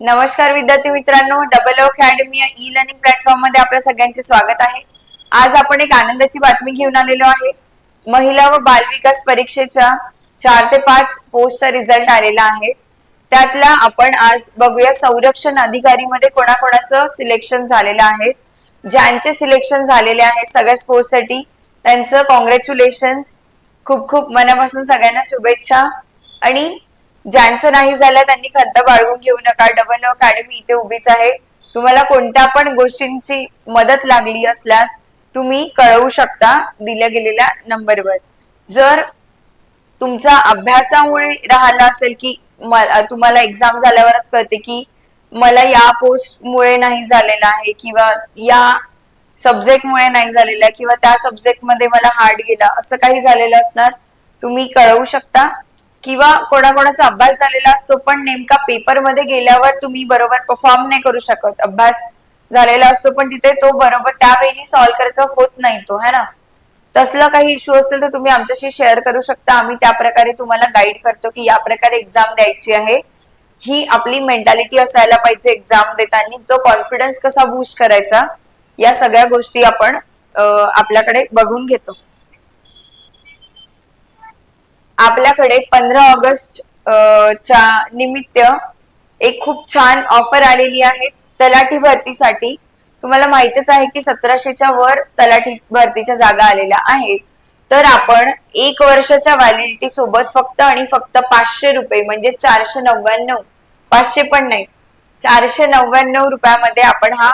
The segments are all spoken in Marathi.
नमस्कार विद्यार्थी मित्रांनो डबल ओ अकॅडमी या ई लर्निंग प्लॅटफॉर्ममध्ये आपल्या सगळ्यांचे स्वागत आहे. आज आपण एक आनंदाची बातमी घेऊन आलेलो आहे. महिला व बालविकास परीक्षेच्या चार ते पाच पोस्टचा रिझल्ट आलेला आहे. त्यातला आपण आज बघूया संरक्षण अधिकारी मध्ये कोणाकोणाचं सिलेक्शन झालेलं आहे. ज्यांचे सिलेक्शन झालेले आहे सगळ्या पोस्टसाठी त्यांचं कॉंग्रॅच्युलेशन खूप खूप मनापासून सगळ्यांना शुभेच्छा. आणि ज्यांचं नाही झालं त्यांनी खंत बाळगून घेऊ नका. डबल अकॅडमी इथे उभीच आहे. तुम्हाला कोणत्या पण गोष्टींची मदत लागली असल्यास तुम्ही कळवू शकता दिल्या गेलेल्या नंबरवर. जर तुमचा अभ्यासामुळे राहिला असेल की तुम्हाला एक्झाम झाल्यावरच कळते की मला या पोस्टमुळे नाही झालेला आहे किंवा या सब्जेक्टमुळे नाही झालेला आहे किंवा त्या सब्जेक्टमध्ये मला हार्ड गेला असं काही झालेलं असणार तुम्ही कळवू शकता. किंवा कोणाकोणाचा अभ्यास झालेला असतो पण नेमका पेपरमध्ये गेल्यावर तुम्ही बरोबर परफॉर्म नाही करू शकत. अभ्यास झालेला असतो पण तिथे तो बरोबर त्यावेळी सॉल्व्ह करायचा होत नाही तो है ना? तसलं काही इश्यू असेल तर तुम्ही आमच्याशी शेअर करू शकता. आम्ही त्या प्रकारे तुम्हाला गाईड करतो की या प्रकारे एक्झाम द्यायची आहे. ही आपली मेंटॅलिटी असायला पाहिजे एक्झाम देताना. तो कॉन्फिडन्स कसा बूस्ट करायचा? या सगळ्या गोष्टी आपण आपल्याकडे बघून घेतो. आपल्याकडे पंधरा ऑगस्ट च्या निमित्त एक खूप छान ऑफर आलेली आहे तलाठी भरतीसाठी. तुम्हाला माहितच आहे की सतराशेच्या वर तलाठी भरतीच्या जागा आलेल्या आहेत. तर आपण एक वर्षाच्या व्हॅलिडिटी सोबत फक्त आणि फक्त पाचशे रुपये म्हणजे चारशे नव्याण्णव पाचशे पण नाही चारशे नव्याण्णव रुपयामध्ये आपण हा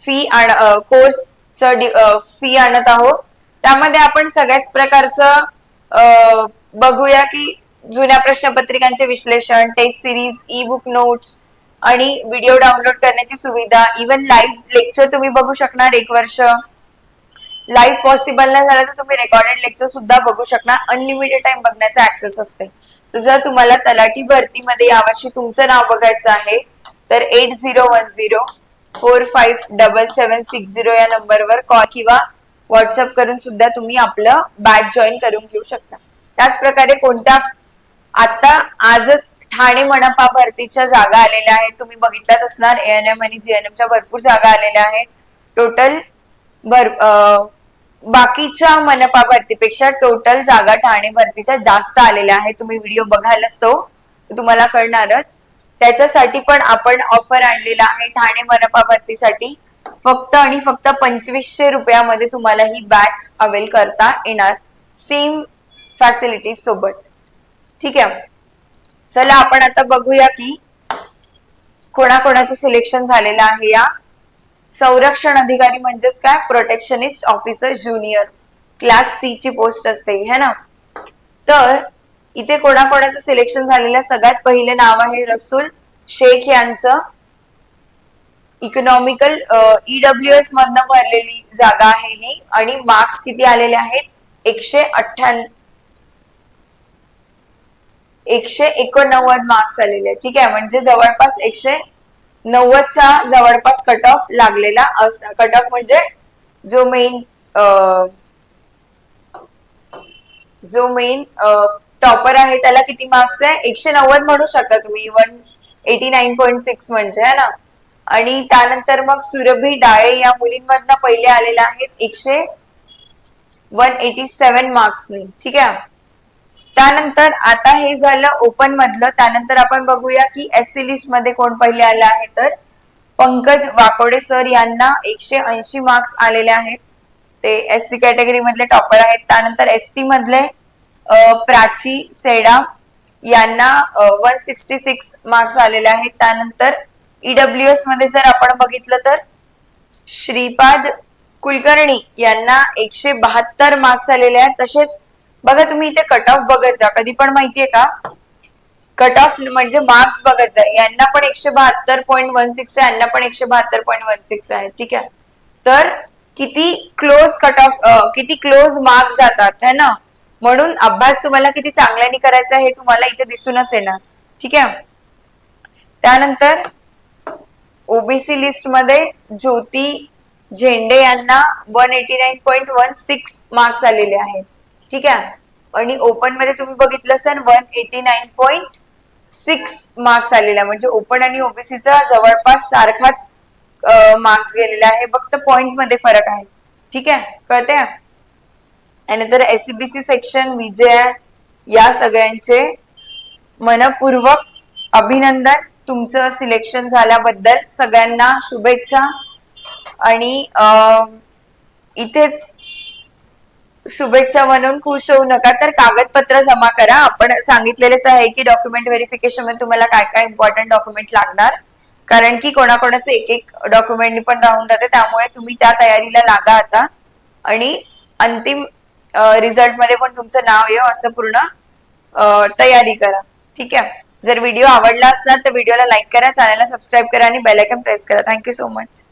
फी आण कोर्स फी आणत आहोत. त्यामध्ये आपण सगळ्याच प्रकारचं बघूया की जुन्या प्रश्नपत्रिकांचे विश्लेषण test series e book notes आणि व्हिडिओ डाउनलोड करण्याची सुविधा इवन लाईव्ह लेक्चर तुम्ही बघू शकणार एक वर्ष. लाईव्ह पॉसिबल नाही झालं तर तुम्ही रेकॉर्डेड लेक्चर सुद्धा बघू शकणार. अनलिमिटेड टाइम बघण्याचा ऍक्सेस असते. तर जर तुम्हाला तलाठी भरतीमध्ये यावर्षी तुमचं नाव बघायचं आहे तर eight zero one zero four five double seven six zero या नंबरवर कॉल किंवा व्हॉट्सअप करून सुद्धा तुम्ही आपलं बॅच जॉईन करून घेऊ शकता. त्याच प्रकारे कोणत्या आता आजच ठाणे मनपा भरतीच्या जागा आलेल्या आहेत. तुम्ही बघितलाच असणार एएनएम आणि जीएनएमच्या भरपूर जागा आलेल्या आहेत. टोटल भर बाकीच्या मनपा भरतीपेक्षा टोटल जागा ठाणे भरतीच्या जास्त आलेल्या आहेत. तुम्ही व्हिडिओ बघायलाच तो तुम्हाला कळणारच. त्याच्यासाठी पण आपण ऑफर आणलेला आहे ठाणे मनपा भरतीसाठी फक्त आणि फक्त पंचवीसशे रुपयामध्ये तुम्हाला ही बॅच अवेल करता येणार. सेम फॅसिलिटीज सोबत. ठीक आहे? चला आपण आता बघूया की कोणाकोणाचं सिलेक्शन झालेलं आहे या. संरक्षण अधिकारी म्हणजेच काय? Protectionist officer junior class C ची पोस्ट असते है ना? तर इथे कोणाकोणाचं सिलेक्शन झालेलं? सगळ्यात पहिले नाव आहे रसूल शेख यांचं. इकॉनॉमिकल ईडब्ल्यू एस मधनं भरलेली जागा आहे ही. आणि मार्क्स किती आलेले आहेत? एकशे अठ्ठ्याण्णव एकशे एकोणनव्वद मार्क्स आलेले आहेत. ठीक आहे? म्हणजे जवळपास एकशे नव्वदच्या जवळपास कट ऑफ लागलेला कट ऑफ म्हणजे जो मेन uh, जो मेन टॉपर uh, आहे त्याला किती मार्क्स आहे? एकशे नव्वद म्हणू शकता तुम्ही. One eighty nine point six म्हणजे है ना? आणि त्यानंतर मग सुरभी डाळे या मुलींमधनं पहिले आलेल्या आहेत एकशे वन एटी सेवन मार्क्सनी. ठीक आहे? त्यानंतर आता हे झालं ओपन मधलं. त्यानंतर आपण बघूया की एस सी लिस्टमध्ये कोण पहिले आलं आहे तर पंकज वाकोडे सर यांना एकशे ऐंशी मार्क्स आलेले आहेत. ते एस सी कॅटेगरी मधले टॉपर आहेत. त्यानंतर एस टी मधले प्राची सेडा यांना वन सिक्स्टी सिक्स मार्क्स आलेले आहेत. त्यानंतर ईडब्ल्यूएसमध्ये जर आपण बघितलं तर श्रीपाद कुलकर्णी यांना एकशे बहात्तर मार्क्स आलेले आहेत. तसेच बघा तुम्ही इथे कट ऑफ बघत जा. कधी पण माहितीये का? कट ऑफ म्हणजे मार्क्स बघत जा. यांना पण एकशे बहात्तर पॉईंट वन सिक्स आहे. यांना पण एकशे बहात्तर पॉईंट वन सिक्स आहे. ठीक आहे? तर किती क्लोज कट ऑफ किती क्लोज मार्क्स जातात है ना? म्हणून अभ्यास तुम्हाला किती चांगल्याने करायचा हे तुम्हाला इथे दिसूनच येणार. ठीक आहे? त्यानंतर ओबीसी लिस्टमध्ये ज्योती झेंडे यांना one eighty nine point one six marks आलेले आहेत. ठीक आहे? आणि ओपनमध्ये तुम्ही बघितलं असेल one eighty nine point six marks आलेला म्हणजे ओपन आणि ओबीसीचा जवळपास सारखाच मार्क्स गेलेला आहे. फक्त पॉइंटमध्ये फरक आहे. ठीक आहे? कळते आणि एससीबीसी सेक्शन विजय या सगळ्यांचे मनपूर्वक अभिनंदन. तुमचं सिलेक्शन झाल्याबद्दल सगळ्यांना शुभेच्छा. आणि इथेच शुभेच्छा म्हणून खुश होऊ नका. तर कागदपत्र जमा करा. आपण सांगितलेलेच आहे की डॉक्युमेंट व्हेरिफिकेशनमध्ये तुम्हाला काय काय इम्पॉर्टंट डॉक्युमेंट लागणार. कारण की कोणाकोणाचे एक एक डॉक्युमेंट पण राहून जाते. त्यामुळे तुम्ही त्या तयारीला लागा आता. आणि अंतिम रिझल्टमध्ये पण तुमचं नाव येऊ असं पूर्ण तयारी करा. ठीक आहे? जर व्हिडिओ आवडला असणार तर व्हिडिओला लाईक करा चॅनलला सबस्क्राईब करा आणि बेलायकन प्रेस करा. Thank you so much